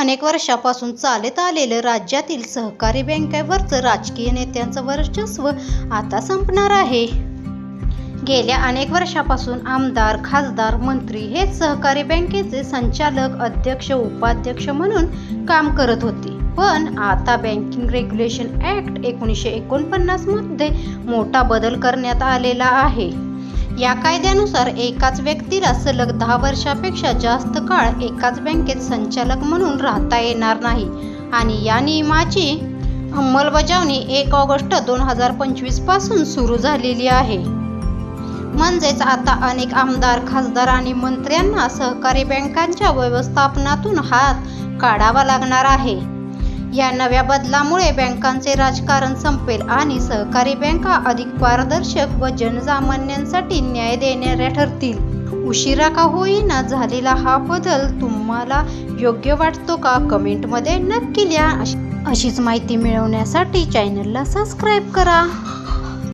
अनेक वर्षापासून चालत आलेलं राज्यातील सहकारी बँकेवरचं राजकीय नेत्यांचं वर्चस्व आता संपणार आहे. गेल्या अनेक वर्षापासून आमदार खासदार मंत्री हेच सहकारी बँकेचे संचालक अध्यक्ष उपाध्यक्ष म्हणून काम करत होते. पण आता बँकिंग रेग्युलेशन ॲक्ट एकोणीसशे एकोणपन्नासमध्ये मोठा बदल करण्यात आलेला आहे. या कायद्यानुसार एकाच व्यक्तीला सलग दहा वर्षापेक्षा जास्त काळ एकाच बँकेत संचालक म्हणून राहता येणार नाही. आणि या नियमाची अंमलबजावणी एक ऑगस्ट दोन हजार पंचवीसपासून सुरू झालेली आहे. म्हणजेच आता अनेक आमदार खासदार आणि मंत्र्यांना सहकारी बँकांच्या व्यवस्थापनातून हात काढावा लागणार आहे. या नव्या बदलामुळे बँकांचे राजकारण संपेल आणि सहकारी बँका अधिक पारदर्शक व जनसामान्यांसाठी न्याय देणाऱ्या ठरतील. उशिरा का होईना झालेला हा बदल तुम्हाला योग्य वाटतो का? कमेंटमध्ये नक्की लिहा. अशीच माहिती मिळवण्यासाठी चॅनलला सबस्क्राईब करा.